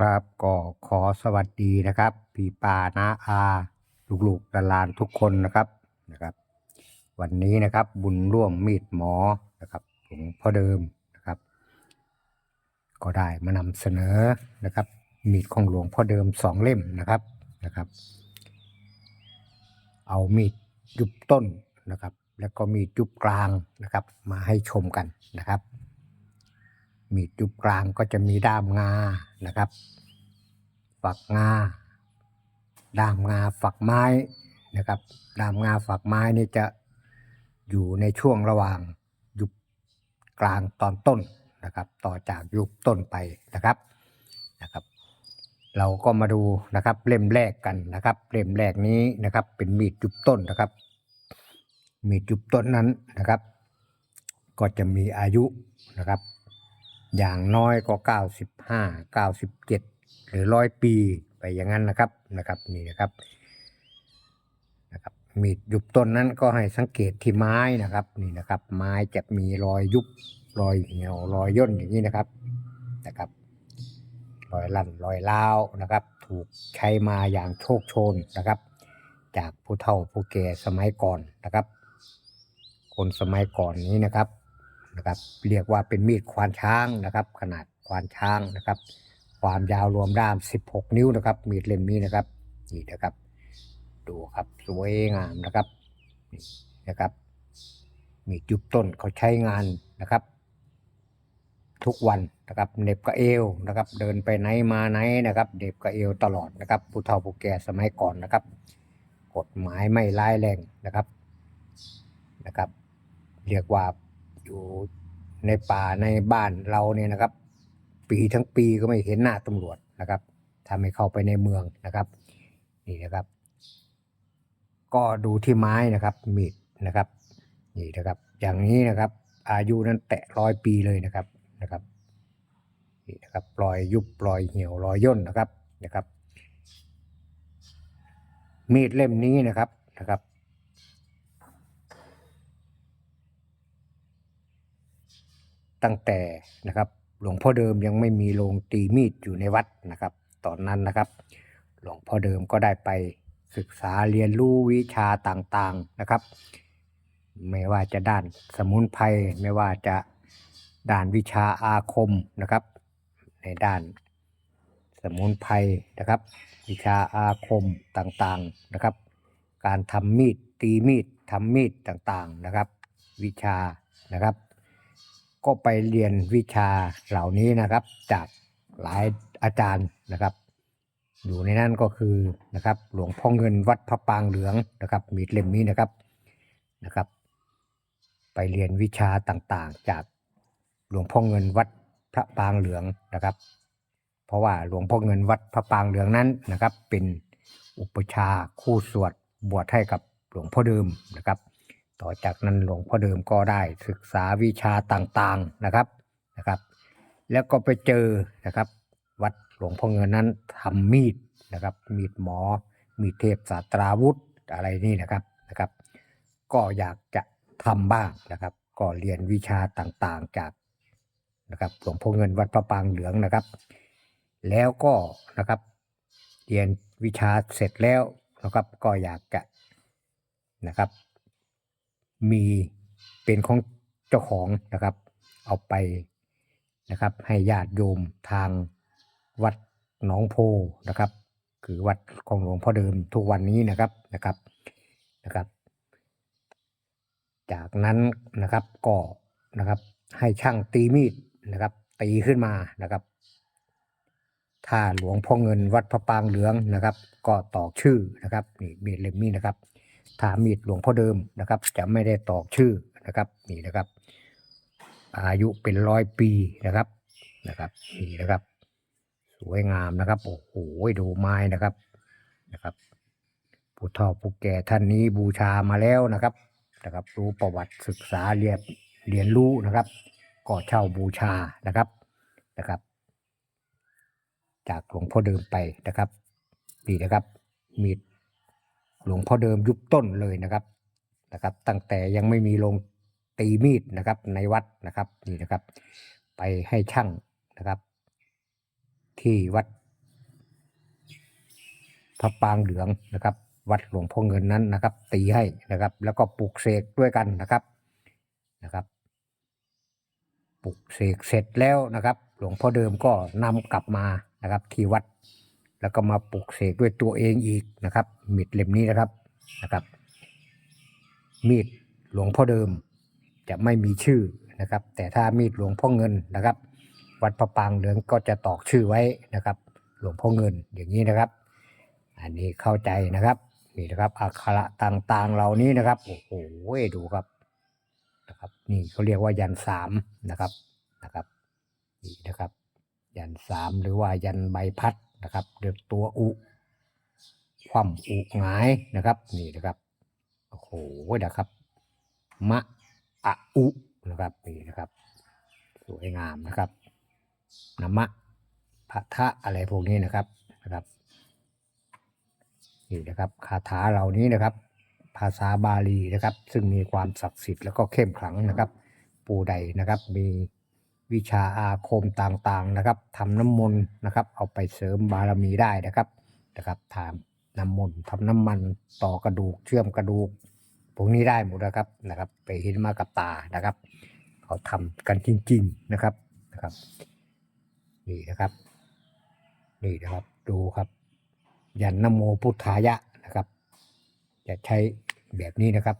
ครับก็ขอสวัสดีนะครับ พี่ป้านาอาลูกๆหลานทุกคนนะครับนะครับ วันนี้นะครับบุญร่วมมีดหมอนะครับหลวงพ่อเดิมนะครับ ก็ได้มานำเสนอนะครับ มีดของหลวงพ่อเดิมสองเล่มนะครับนะครับ เอามีดยุบต้นนะครับ แล้วก็มีดยุบกลางนะครับ มาให้ชมกันนะครับ มีดยุบกลางก็จะมีด้ามงานะครับ ฝักงาด้ามงาฝักไม้นะครับ ด้ามงาฝักไม้นี่จะอยู่ในช่วงระหว่างยุบกลางตอนต้นนะครับ ต่อจากยุบต้นไปนะครับนะครับ เราก็มาดูนะครับเล่มแรกกันนะครับ เล่มแรกนี้นะครับ เป็นมีดยุบต้นนะครับ มีดยุบต้นนั้นนะครับ ก็จะมีอายุนะครับ อย่างน้อยก็ 95 97 หรือร้อยปีไปอย่างนั้นนะครับนะครับนี่นะครับนะครับ มีดยุบต้นนั้นก็ให้สังเกตที่ไม้นะครับนี่นะครับ ไม้จะมีรอยยุบรอยเหี่ยวรอยย่นอย่างนี้นะครับนะครับรอยลั่นรอยล้าวนะครับ ถูกใช้มาอย่างโชคโชนนะครับ จากผู้เฒ่าผู้แก่สมัยก่อนนะครับ คนสมัยก่อนนี้นะครับ นะครับ เรียกว่าเป็นมีดควานช้างนะครับ ขนาดควานช้างนะครับ ความยาวรวมด้าม 16 นิ้วนะครับ มีดเล่มนี้นะครับนี่นะครับ ดูครับสวยงามนะครับนี่นะครับ มีดยุบต้นเขาใช้งานนะครับ ทุกวันนะครับเน็บกระเอวนะครับ เดินไปไหนมาไหนนะครับเหน็บกระเอวตลอดนะครับผู้เฒ่าผู้แก่สมัยก่อนนะครับ กฎหมายไม่ร้ายแรงนะครับนะครับ เรียกว่า อยู่ในป่าในบ้านเราเนี่ยนะครับ ปีทั้งปีก็ไม่เห็นหน้าตำรวจนะครับถ้าไม่เข้าไปในเมืองนะครับ นี่นะครับ ก็ดูที่ไม้นะครับ มีดนะครับ นี่นะครับ อย่างนี้นะครับ อายุนั้นแตะร้อยปีเลยนะครับนะครับนี่นะครับปล่อยยุบปล่อยเหี่ยวรอยย่นนะครับนะครับ มีดเล่มนี้นะครับนะครับ ตั้งแต่นะครับ หลวงพ่อเดิมยังไม่มีโรงตีมีดอยู่ในวัดนะครับ ตอนนั้นนะครับ หลวงพ่อเดิมก็ได้ไปศึกษาเรียนรู้วิชาต่างๆนะครับ ไม่ว่าจะด้านสมุนไพรไม่ว่าจะด้านวิชาอาคมนะครับ ในด้านสมุนไพรนะครับ วิชาอาคมต่างๆนะครับ การทำมีดตีมีดทำมีดต่างๆนะครับ วิชานะครับ ก็ไปเรียนวิชาเหล่านี้นะครับ จากหลายอาจารย์นะครับ อยู่ในนั้นก็คือนะครับ หลวงพ่อเงินวัดพระปางเหลืองนะครับ มีดเล่มนี้นะครับนะครับ ไปเรียนวิชาต่างๆ จากหลวงพ่อเงินวัดพระปางเหลืองนะครับ เพราะว่าหลวงพ่อเงินวัดพระปางเหลืองนั้นนะครับ เป็นอุปชาคู่สวดบวชให้กับหลวงพ่อเดิมนะครับ ต่อจากนั้นหลวงพ่อเดิมก็ได้ศึกษาวิชาต่างๆนะครับนะครับ แล้วก็ไปเจอนะครับ วัดหลวงพ่อเงินนั้นทำมีดนะครับ มีดหมอ มีเทพศาสตราวุธอะไรนี่นะครับนะครับ ก็อยากจะทำบ้างนะครับ ก็เรียนวิชาต่างๆจากนะครับหลวงพ่อเงินวัดพระปางเหลืองนะครับ แล้วก็นะครับเรียนวิชาเสร็จแล้วนะครับก็อยากจะนะครับ มีเป็นของเจ้าของนะครับ เอาไปนะครับ ให้ญาติโยมทางวัดหนองโพนะครับ คือวัดของหลวงพ่อเดิมทุกวันนี้นะครับนะครับนะครับ จากนั้นนะครับก็นะครับให้ช่างตีมีดนะครับ ตีขึ้นมานะครับ ถ้าหลวงพ่อเงินวัดพระปางเหลืองนะครับ ก็ตอกชื่อนะครับนี่มีดเล่มนี้นะครับ ถามีดหลวงพ่อเดิมนะครับ จะไม่ได้ตอกชื่อนะครับนี่นะครับ อายุเป็นร้อยปีนะครับนะครับนี่นะครับ สวยงามนะครับโอ้โหดูไม้นะครับนะครับผู้เฒ่าผู้แก่ท่านนี้บูชามาแล้วนะครับนะครับ รู้ประวัติศึกษาเรียนเรียนรู้นะครับ ก็เช่าบูชานะครับนะครับ จากหลวงพ่อเดิมไปนะครับนี่นะครับมีด หลวงพ่อเดิมยุบต้นเลยนะครับนะครับ ตั้งแต่ยังไม่มีโรงตีมีดนะครับในวัดนะครับนี่นะครับ ไปให้ช่างนะครับ ที่วัดพระปางเหลืองนะครับ วัดหลวงพ่อเงินนั้นนะครับ ตีให้นะครับ แล้วก็ปลุกเสกด้วยกันนะครับนะครับปลุกเสกเสร็จแล้วนะครับ หลวงพ่อเดิมก็นำกลับมานะครับที่วัด แล้วก็มาปลุกเสกด้วยตัวเองอีกนะครับ มีดเล่มนี้นะครับนะครับ มีดหลวงพ่อเดิมจะไม่มีชื่อนะครับ แต่ถ้ามีดหลวงพ่อเงินนะครับ วัดพระปางเหลืองก็จะตอกชื่อไว้นะครับ หลวงพ่อเงินอย่างนี้นะครับ อันนี้เข้าใจนะครับนี่นะครับอักขระต่างๆ เหล่านี้นะครับโอ้โหดูครับนะครับ นี่เขาเรียกว่ายันสามนะครับนะครับนี่นะครับ ยันสามหรือว่ายันใบพัด นะครับเรียกตัวอุคว่ำอุหงายนะครับ นี่นะครับโอ้โหนะครับ มะอะอุนะครับนี่นะครับ สวยงามนะครับนมะพระทะอะไรพวกนี้นะครับนะครับนี่นะครับคาถาเหล่านี้นะครับ ภาษาบาลีนะครับ ซึ่งมีความศักดิ์สิทธิ์แล้วก็เข้มขลังนะครับ ปูใดนะครับมี วิชาอาคมต่างๆนะครับทำน้ำมนต์นะครับ เอาไปเสริมบารมีได้นะครับนะครับทำน้ำมนต์ทำน้ำมันต่อกระดูกเชื่อมกระดูกพวกนี้ได้หมดนะครับนะครับ ไปเห็นมากับตานะครับ เขาทำกันจริง ๆนะครับนะครับ นี่นะครับ นี่นะครับดูครับ ยันนโมพุทธายะนะครับ จะใช้แบบนี้นะครับ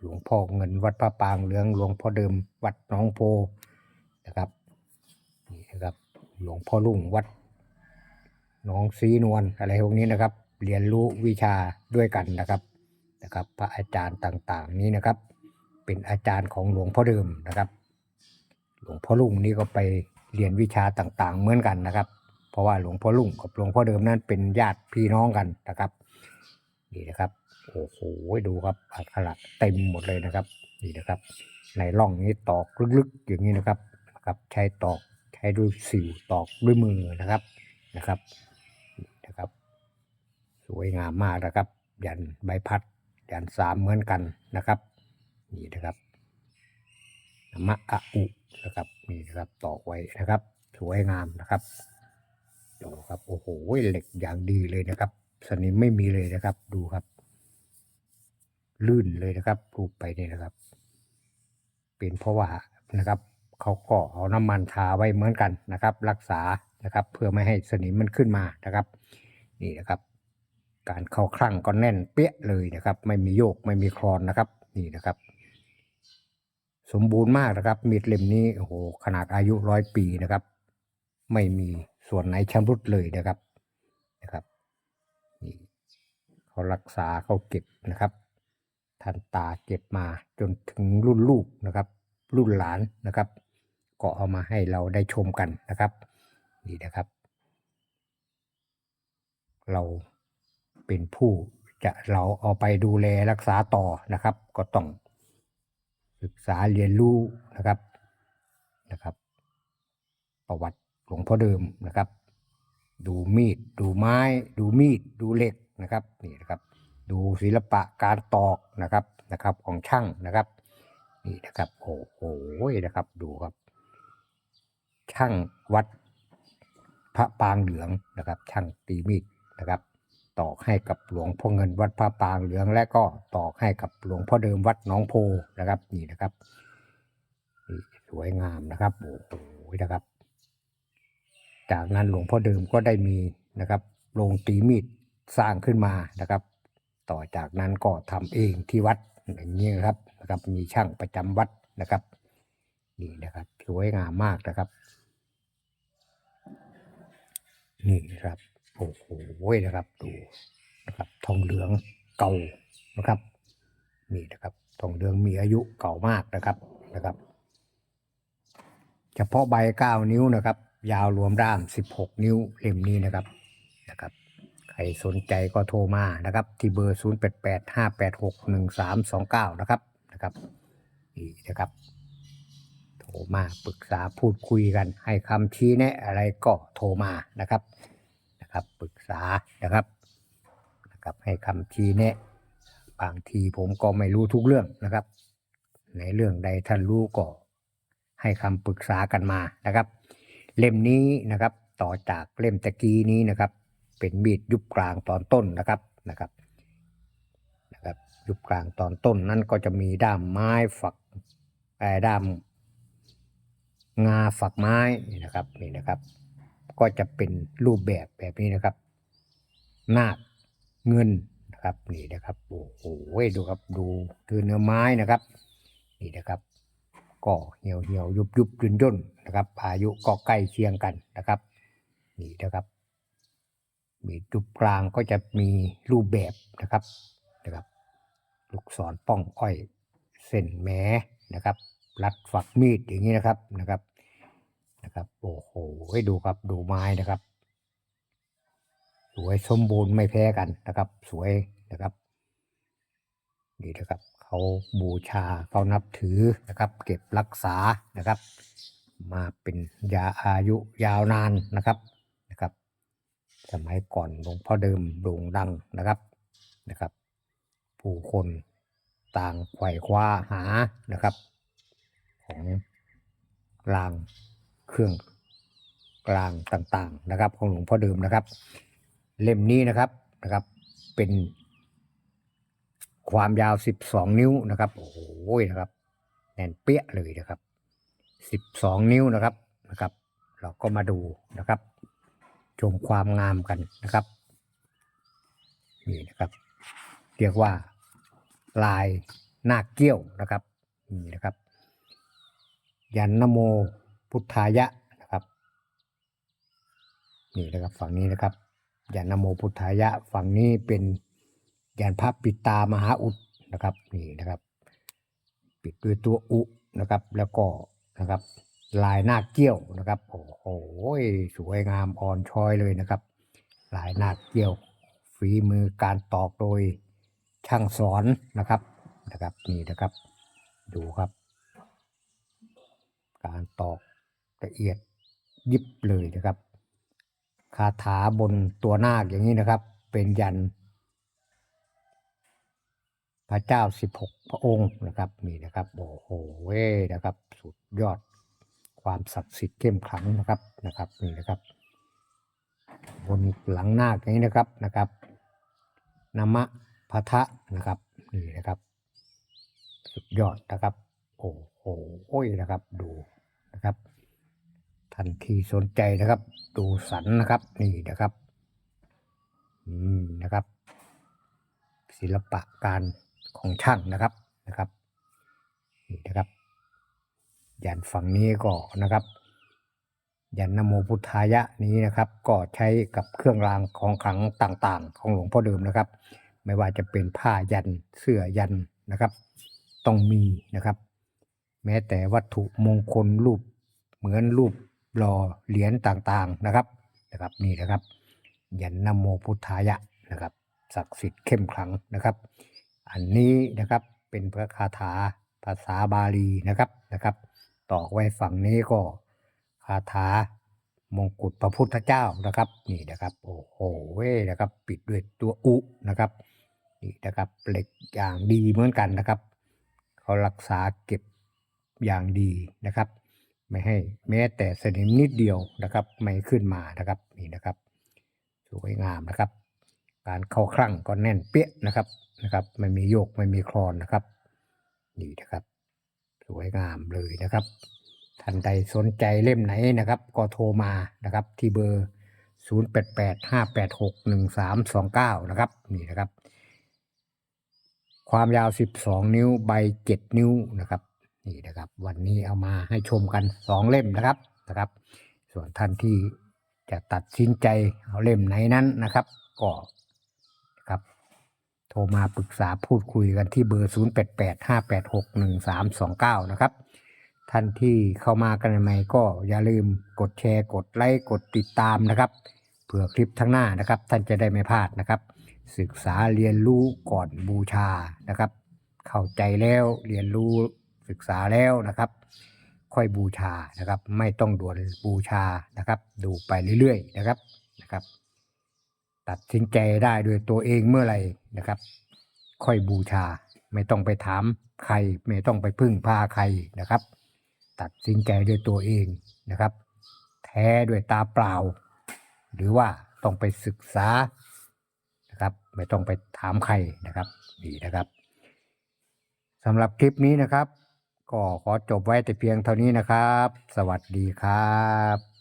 หลวงพ่อเงินวัดพระปางเหลืองหลวงพ่อเดิมวัดหน้องโพ นะครับนี่นะครับหลวงพ่อลุ่งวัดหน้องสีนวลอะไรพวกนี้นะครับ เรียนรู้วิชาด้วยกันนะครับนะครับ พระอาจารย์ต่างๆ นี้นะครับ เป็นอาจารย์ของหลวงพ่อเดิมนะครับ หลวงพ่อลุ่งนี่ก็ไปเรียนวิชาต่างๆ เหมือนกันนะครับ เพราะว่าหลวงพ่อลุ่งกับหลวงพ่อเดิมนั้นเป็นญาติพี่น้องกันนะครับนี่นะครับโอ้โหดูครับอักขระเต็มหมดเลยนะครับนี่นะครับ ในร่องนี้ตอกลึกๆอย่างนี้นะครับ นะครับ ใช้ตอกใช้ด้วยสิวตอกด้วยมือนะครับนะครับนะครับ สวยงามมากนะครับ ยันใบพัดยันสามเหมือนกันนะครับ นี่นะครับมะอะอุนะครับนี่นะครับตอกไว้นะครับ สวยงามนะครับดูครับโอ้โหเหล็กอย่างดีเลยนะครับ สนิมไม่มีเลยนะครับ ดูครับ ลื่นเลยนะครับรูปไปเนี่ยนะครับ เป็นเพราะว่านะครับ เขาก็เอาน้ำมันทาไว้เหมือนกันนะครับ รักษานะครับ เพื่อไม่ให้สนิมมันขึ้นมานะครับนี่นะครับ การเข้าคลั่งก็แน่นเปี้ยเลยนะครับ ไม่มีโยกไม่มีคลอนนะครับ นี่นะครับ สมบูรณ์มากนะครับ มีดเล่มนี้โอ้โหขนาดอายุร้อยปีนะครับ ไม่มีส่วนไหนชำรุดเลยนะครับนะครับนี่เขารักษาเขาเก็บนะครับท่านตาเก็บมาจนถึงรุ่นลูกนะครับ รุ่นหลานนะครับ ก็เอามาให้เราได้ชมกันนะครับนี่นะครับ เราเป็นผู้จะเราเอาไปดูแลรักษาต่อนะครับ ก็ต้องศึกษาเรียนรู้นะครับนะครับ ประวัติหลวงพ่อเดิมนะครับ ดูมีด ดูไม้ ดูมีด ดูเหล็กนะครับนี่นะครับ ดูศิลปะการตอกนะครับนะครับของช่างนะครับ นี่นะครับโอ้โหนะครับดูครับ ช่างวัดพระปางเหลืองนะครับ ช่างตีมีดนะครับ ตอกให้กับหลวงพ่อเงินวัดพระปางเหลือง และก็ตอกให้กับหลวงพ่อเดิมวัดน้องโพนะครับ นี่นะครับนี่สวยงามนะครับโอ้โหนะครับ จากนั้นหลวงพ่อเดิมก็ได้มีนะครับโรงตีมีดสร้างขึ้นมานะครับ ต่อจากนั้นก็ทำเองที่วัดอย่างนี้นะครับนะครับ มีช่างประจำวัดนะครับนี่นะครับ สวยงามมากนะครับ นี่นะครับโอ้โหนะครับดูนะครับ ทองเหลืองเก่านะครับ นี่นะครับทองเหลืองมีอายุเก่ามากนะครับนะครับ เฉพาะใบเก้านิ้วนะครับ ยาวรวมด้ามสิบหกนิ้วเล่มนี้นะครับนะครับใครสนใจก็โทรมานะครับ ที่เบอร์ 0 8 8 5 8 6 1 3 2 9 นะครับนะครับนี่นะครับโทร มาปรึกษาพูดคุยกัน ให้คำชี้แนะอะไรก็โทรมานะครับนะครับปรึกษานะครับนะครับให้คำชี้แนะบางทีผมก็ไม่รู้ทุกเรื่องนะครับ ในเรื่องใดท่านรู้ก็ให้คำปรึกษากันมานะครับ เล่มนี้นะครับต่อจากเล่มตะกี้นี้นะครับ เป็นมีดยุบกลางตอนต้นนะครับนะครับนะครับยุบกลางตอนต้นนั้นก็จะมีด้ามไม้ฝักเอ่อด้าม งาฝักไม้นี่นะครับนี่นะครับ ก็จะเป็นรูปแบบแบบนี้นะครับนาคเงินนะครับนี่นะครับโอ้โหดูครับดูคือเนื้อไม้นะครับ นี่นะครับ ก็เหี่ยวเหี่ยวยุบยุบย่นย่นนะครับ อายุก็ใกล้เคียงกันนะครับ นี่นะครับมีจุดกลางก็จะมีรูปแบบนะครับนะครับ ลูกศรป้องอ้อยเส้นแหมนะครับ รัดฝักมีดอย่างนี้นะครับนะครับนะครับโอ้โหให้ดูครับดูไม้นะครับ สวยสมบูรณ์ไม่แพ้กันนะครับ สวยนะครับนี่นะครับเขาบูชาเขานับถือนะครับ เก็บรักษานะครับ มาเป็นยาอายุยาวนานนะครับนะครับ สมัยก่อนหลวงพ่อเดิมโด่งดังนะครับนะครับ ผู้คนต่างไขว่คว้าหานะครับ ของกลางเครื่องกลางต่างๆนะครับ ของหลวงพ่อเดิมนะครับ เล่มนี้นะครับนะครับ เป็นความยาว 12 นิ้วนะครับ โอ้โหนะครับ แน่นเปี้ยเลยนะครับ 12 นิ้วนะครับนะครับ เราก็มาดูนะครับ ชมความงามกันนะครับนี่นะครับ เรียกว่าลายหน้าเกี้ยวนะครับนี่นะครับ ยันนโมพุทธายะนะครับ นี่นะครับฝั่งนี้นะครับ ยันนโมพุทธายะ ฝั่งนี้เป็นยันพระปิตามหาอุดนะครับนี่นะครับ ปิดด้วยตัวอุนะครับ แล้วก็นะครับ ลายนาคเกี้ยวนะครับโอ้โหสวยงามอ่อนช้อยเลยนะครับ ลายนาคเกี้ยว ฝีมือการตอกโดยช่างสอนนะครับนะครับนี่นะครับ ดูครับ การตอกละเอียดยิบเลยนะครับ คาถาบนตัวนาคอย่างนี้นะครับ เป็นยัน พระเจ้าสิบหกพระองค์นะครับนี่นะครับโอ้โหเว้ยนะครับ สุดยอดความศักดิ์สิทธิ์เข้มขลังนะครับนะครับนี่นะครับ บนหลังนาคอย่างนี้นะครับนะครับนามะพะทะนะครับนี่นะครับ สุดยอดนะครับ โอ้โหอ้ยนะครับดู นะครับทันทีสนใจนะครับ ดูสันนะครับ นี่นะครับ อืมนะครับ ศิลปะการของช่างนะครับนะครับนี่นะครับ ยันฝั่งนี้ก็นะครับ ยันนโมพุทธายะนี้นะครับ ก็ใช้กับเครื่องรางของขลังต่างๆ ของหลวงพ่อเดิมนะครับ ไม่ว่าจะเป็นผ้ายันเสื้อยันนะครับ ต้องมีนะครับ แม้แต่วัตถุมงคลรูป เหมือนรูปหล่อเหรียญต่างๆนะครับนะครับนี่นะครับ ยันนโมพุทธายะนะครับศักดิ์สิทธิ์เข้มขลังนะครับ อันนี้นะครับเป็นพระคาถาภาษาบาลีนะครับนะครับต่อไว้ฝั่งนี้ก็คาถามงกุฎพระพุทธเจ้านะครับ นี่นะครับโอ้โหเว้ยนะครับ ปิดด้วยตัวอุนะครับนี่นะครับเหล็กอย่างดีเหมือนกันนะครับ เขารักษาเก็บอย่างดีนะครับ ไม่ให้แม้แต่สนิมนิดเดียวนะครับไม่ขึ้นมานะครับนี่นะครับสวยงามนะครับ การเข้าคลั่งก็แน่นเปี้ยนะครับนะครับไม่มีโยกไม่มีคลอนนะครับนี่นะครับ สวยงามเลยนะครับท่านใดสนใจเล่มไหนนะครับ ก็โทรมานะครับที่เบอร์ 0885861329 นะครับนี่นะครับ ความยาว 12 นิ้วใบ 7 นิ้วนะครับ นี่นะครับ วันนี้เอามาให้ชมกัน2เล่มนะครับนะครับ ส่วนท่านที่จะตัดสินใจเอาเล่มไหนนั้นนะครับก็ครับโทรมาปรึกษาพูดคุยกันที่เบอร์ 0885861329 นะครับ ท่านที่เข้ามากันใหม่ก็อย่าลืมกดแชร์กดไลค์กดติดตามนะครับเผื่อคลิปทั้งหน้านะครับ ท่านจะได้ไม่พลาดนะครับ ศึกษาเรียนรู้ก่อนบูชานะครับ เข้าใจแล้วเรียนรู้ ศึกษาแล้วนะครับ ค่อยบูชานะครับ ไม่ต้องด่วนบูชานะครับ ดูไปเรื่อยๆนะครับนะครับ ตัดสินใจได้ด้วยตัวเองเมื่อไหร่นะครับ ค่อยบูชา ไม่ต้องไปถามใคร ไม่ต้องไปพึ่งพาใครนะครับ ตัดสินใจด้วยตัวเองนะครับ แท้ด้วยตาเปล่า หรือว่าต้องไปศึกษานะครับ ไม่ต้องไปถามใครนะครับนี่นะครับสำหรับคลิปนี้นะครับ ก็ขอจบไว้แต่เพียงเท่านี้นะครับ สวัสดีครับ